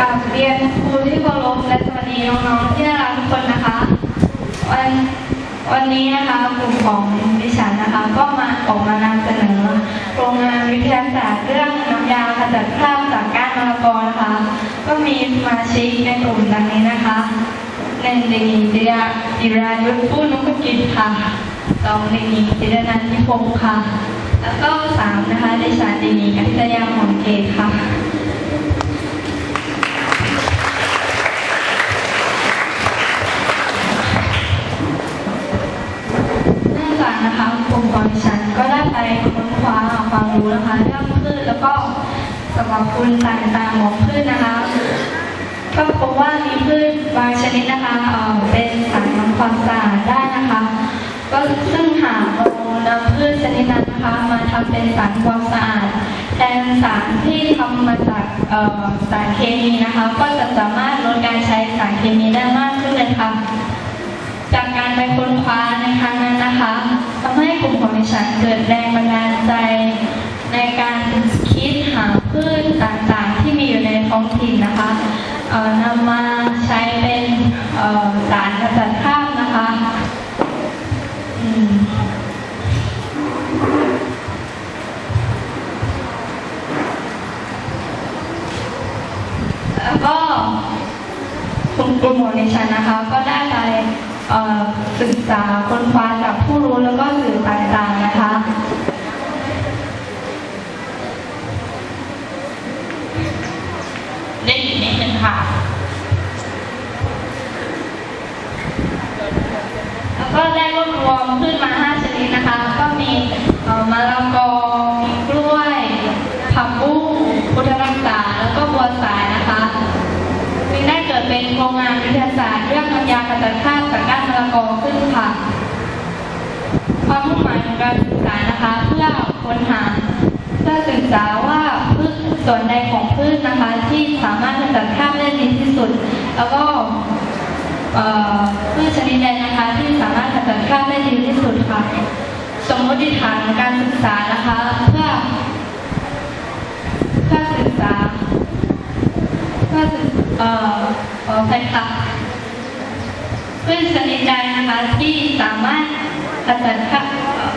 กับเรียนครูที่เคารพและสวัสดีน้องๆที่น่ารักทุกคนนะคะ วันวันนี้นะคะกลุ่มของดิฉันนะคะ ก็มาออกมานำเสนอโครงงานวิทยาศาสตร์เรื่องน้ำยาขจัดคราบจากก้านมะละกอนะคะ ก็มีสมาชิกในกลุ่มดังนี้นะคะหนึ่งเด็กหญิงจิราจิรายุทธผู้นุกกิจค่ะสองเด็กหญิงจิรนันทิพงศ์ค่ะ แล้วก็สามนะคะดิฉันเด็กหญิงอภิตยาหอมเกตค่ะ สรรพคุณต่างๆของพืชนะคะ ก็พบว่ามีพืชบางชนิดนะคะเอ่อเป็นสารทำความสะอาดได้นะคะ ก็ซึ่งหากเรานำพืชชนิดนั้นนะคะมาทำเป็นสารความสะอาดแทนสารที่ทำมาจากเอ่อสารเคมีนะคะ ก็จะสามารถลดการใช้สารเคมีได้มากขึ้นเลยค่ะจากการไปค้นคว้าในครั้งนั้นนะคะทำให้กลุ่มของดิฉันเกิดแรงบันดาลใจในการ พืชต่างๆที่มีอยู่ในท้องถิ่นนะคะนำมาใช้เป็นสารกำจัดคราบนะคะแล้วก็กลุ่มกลุ่มของดิฉันนะคะ ก็ได้ไปศึกษาค้นคว้าจากผู้รู้แล้วก็สื่อต่างๆนะคะ ได้ยินนิดนึงค่ะ แล้วก็ได้รวบรว มพืชมา 5 ชนิดนะคะ ก็มีมะละกอมีกล้วย ผักบุ้งพุทธรักษา แล้วก็บัวสายนะคะจึงได้เกิดเป็นโครงงานวิทยาศาสตร์เรื่องน้ำยาขจัดคราบจากก้านมะละกอขึ้นค่ะ ความมุ่งหมายของการศึกษานะคะ เพื่อค้นหา เพื่อศึกษาว่าพืชส่วนใดของพืชนะคะ ที่สามารถขจัดคราบได้ดีที่สุด แล้วก็ พืชชนิดใดนะคะที่สามารถขจัดคราบได้ดีที่สุดค่ะ สมมติฐานการศึกษานะคะ เพื่อเพื่อศึกษาเพื่อศึกเอ่อขอไปค่ะพืชชนิดใดนะคะที่สามารถขจัดคราบเอ่อ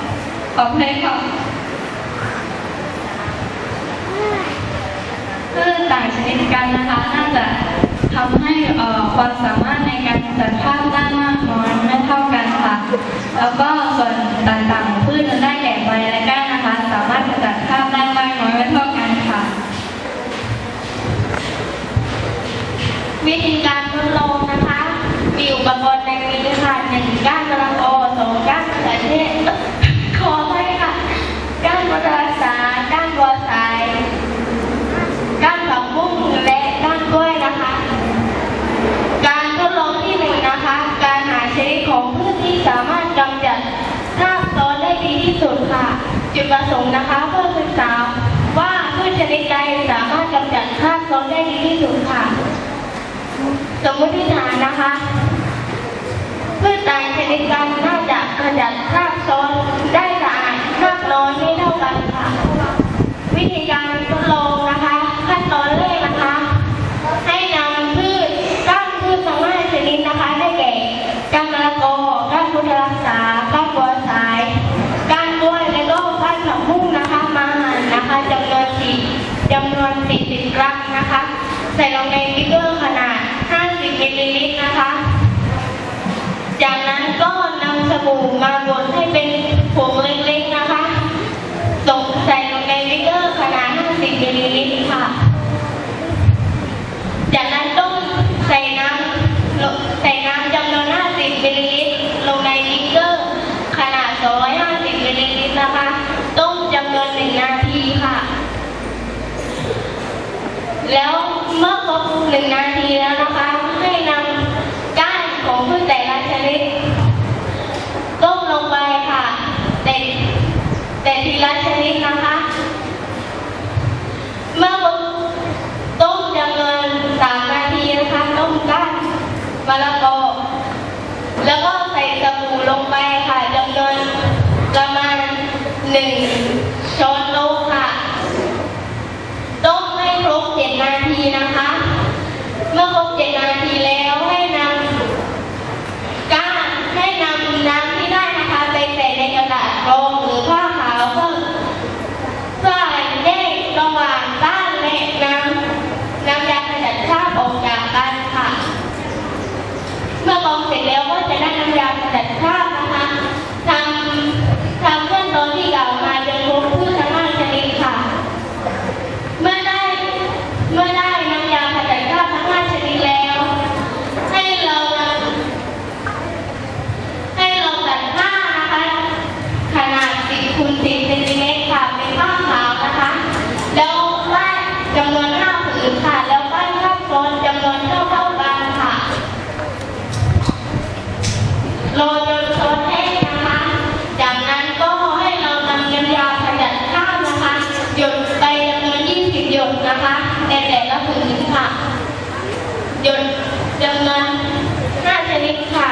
ขอให้ค่ะพืชต่างชนิดกันนะคะน่าจะ ทำให้ความสามารถในการขจัดคราบได้มากน้อยไม่เท่ากันค่ะ แล้วก็ส่วนต่างๆของพืชนั้นได้แก่ใบและก้านนะคะสามารถขจัดคราบได้มากน้อยไม่เท่ากันค่ะ วิธีการทดลองนะคะ มีอุปกรณ์ดังนี้ค่ะหนึ่งก้านมะละกอสองก้านมะเขือเทศเอ้ยขอให้ค่ะ ก้านมะระสาก้านบัวสาย ก้านผักบุ้งและก้านกล้วยนะคะ การทดลองที่หนึ่งนะคะ การหาชนิดของพืชที่สามารถกำจัดคราบซ้อนได้ดีที่สุดค่ะ จุดประสงค์นะคะเพื่อศึกษาว่าพืชชนิดใดสามารถกำจัดคราบซ้อนได้ดีที่สุดค่ะ สมมติฐานนะคะพืชใดชนิดกันน่าจะกำจัดคราบซ้อนได้สะอาดมากน้อยไม่เท่ากันค่ะ วิธีการทดลองนะคะ ขั้นตอนแรกนะคะ ให้นำพืชก้านพืชทั้งห้าชนิดนะคะได้แก่ก้านมะละกอก้านพุทธรักษาก้านบัวสายก้านกล้วยและก็ก้านผักบุ้งนะคะมาหั่นนะคะจำนวนสี่จำนวน40กรัมนะคะ ใส่ลงในบิ๊กเกอร์ขนาด 50มิลลิลิตรนะคะ จากนั้นก็นำสบู่มาบดให้เป็นผงเล็กๆนะคะส่งใส่ลงในบิ๊กเกอร์ขนาด 50มิลลิลิตรค่ะ จากนั้นต้มใส่น้ำลงใส่น้ำจำนวน 50มิลลิลิตรลงในบิ๊กเกอร์ขนาด 250มิลลิลิตรนะคะ ต้มจำนวน 1 นาทีค่ะ แล้วเมื่อครบหนึ่งนาทีแล้วนะคะ ให้นำก้านของพืชแต่ละชนิดต้มลงไปค่ะ แต่ หลายชนิดนะคะ เมื่อครบต้มจำนวนสามนาทีนะคะ ต้มก้านมะละกอแล้วก็ใส่สบู่ลงไปค่ะจำนวนประมาณหนึ่งช้อนโต๊ะค่ะ ต้มให้ครบเจ็ดนาทีนะคะ เมื่อครบเจ็ดนาทีแล้วให้นำก้านให้นำน้ำที่ได้นะคะไปใส่ในกระดาษกรองหรือผ้าขาวเพื่อเพื่อแยกระหว่างก้านและน้ำน้ำยาขจัดคราบออกจากกันค่ะ เมื่อกรองเสร็จแล้วก็จะได้น้ำยาขจัดคราบนะคะทำทำขั้นตอนที่กล่าวมาจนครบพืชทั้งห้าชนิดค่ะ เมื่อได้เมื่อได้น้ำยาขจัดคราบทั้งห้าชนิดแล้ว ให้เรานำให้เราตัดผ้านะคะ ขนาด 10คูณ10เซนติเมตรค่ะ เป็นผ้าขาวนะคะ แล้วป้ายจำนวน5ผืนค่ะ แล้วป้ายภาพซ้อนจำนวนเท่าเท่าๆกันค่ะ โรยจนซอสแห้งนะคะ จากนั้นก็ให้เรานำน้ำยาขจัดคราบนะคะ หยดไปจำนวน 20 หยดนะคะในแต่ละผืนค่ะ หยดจำนวน5ชนิดค่ะ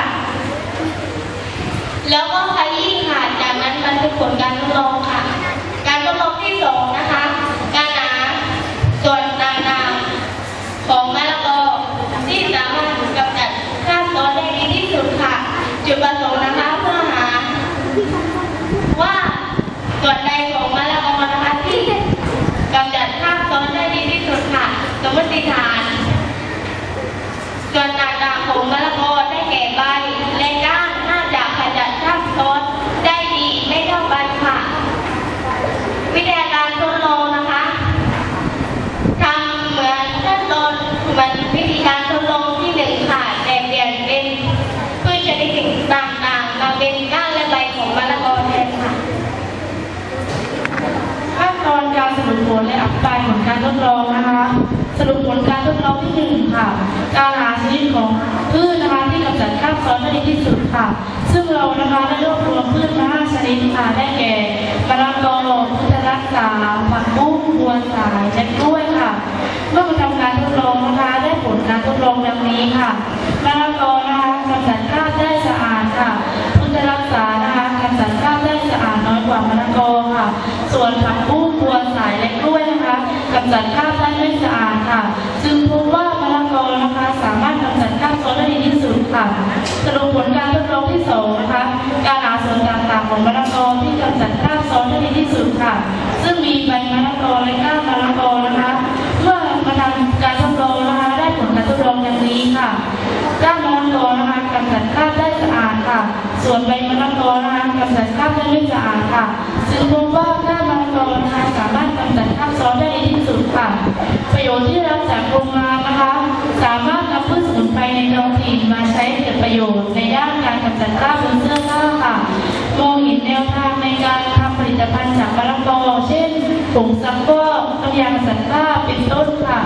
แล้วก็ขยี้ค่ะ จากนั้นบันทึกผลการทดลองค่ะ การทดลองที่สองนะคะ การหาส่วนต่างๆของมะละกอที่สามารถกำจัดคราบซอสได้ดีที่สุดค่ะ จุดประสงค์นะคะเพื่อหา ว่า ส่วนใดของมะละกอนะคะที่กำจัดคราบซอนได้ดีที่สุดค่ะ สมมติฐาน ส่วนต่างๆของมะละกอได้แก่ใบและก้านน่าจะขจัดคราบซอสได้ดีไม่เท่ากันค่ะ วิธีการทดลองนะคะทำเหมือนขั้นตอนเหมือนวิธีการทดลองที่หนึ่งค่ะแต่เปลี่ยนเป็นพืชชนิดต่างๆมาเป็นก้านและใบของมะละกอแทนค่ะ ขั้นตอนการสรุปผลและอธิบายผ ลการทดลองนะคะ สรุปผลการทดลองที่หนึ่งค่ะ การหาชนิดของพืชนะคะที่กำจัดคราบซ้อนได้ดีที่สุดค่ะ ซึ่งเรานะคะได้รวบรวมพืชมาห้าชนิดค่ะได้แก่มะละกอพุทธรักษาผักบุ้งบัวสายและกล้วยค่ะ เมื่อมาทำการทดลองนะคะ ได้ผลการทดลองดังนี้ค่ะมะละกอนะคะกำจัดคราบได้สะอาดค่ะพุทธรักษานะคะกำจัดคราบได้สะอาดน้อยกว่ามะละกอค่ะ ส่วนผักบุ้งบัวสายและกล้วยนะคะำจัดคราบได้ไม่สะอาดค่ะ จึงพบว่ามะละกอนะคะสามารถกำจัดคราบซ้อนได้ดีที่สุดค่ะ สรุปผลการทดลองที่สองนะคะ การหาส่วนต่างๆของมะละกอที่กำจัดคราบซ้อนได้ดีที่สุดค่ะ ซึ่งมีใบมะละกอและก้านมะละกอนะคะ เมื่อมาทำการทดลองนะคะได้ผลการทดลองอย่างนี้ค่ะก้านมะละกอนะคะกำจัดคราบได้สะอาดค่ะ ส่วนใบมะละกอนะคะกำจัดคราบได้ไม่สะอาดค่ะซึ่งพบว่า จัดคราบซ้อนได้ดีที่สุดค่ะ ประโยชน์ที่ได้รับจากโรงงานนะคะ สามารถนำพืชสมุนไพรในท้องถิ่นมาใช้เกิดประโยชน์ในด้านการกำจัดคราบบนเสื้อผ้าค่ะมองเห็นแนวทางในการทำผลิตภัณฑ์จากมะละกอเช่นผงซักฟอกน้ำยากำจัดคราเป็นต้นค่ะ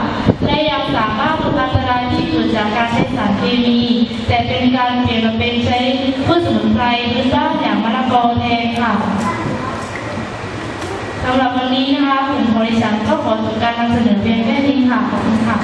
และยังสามารถลดอันตรายที่เกิดจากการใช้สารเคมี แต่เป็นการเปลี่ยนมาเป็นใช้พืชสมุนไพรพื้นบ้านอย่างมะละกอแทนค่ะ สำหรับวันนี้นะคะผมบริษัทก็ขอจบการนำเสนอเพียงแค่นี้ค่ะขอบคุณค่ะ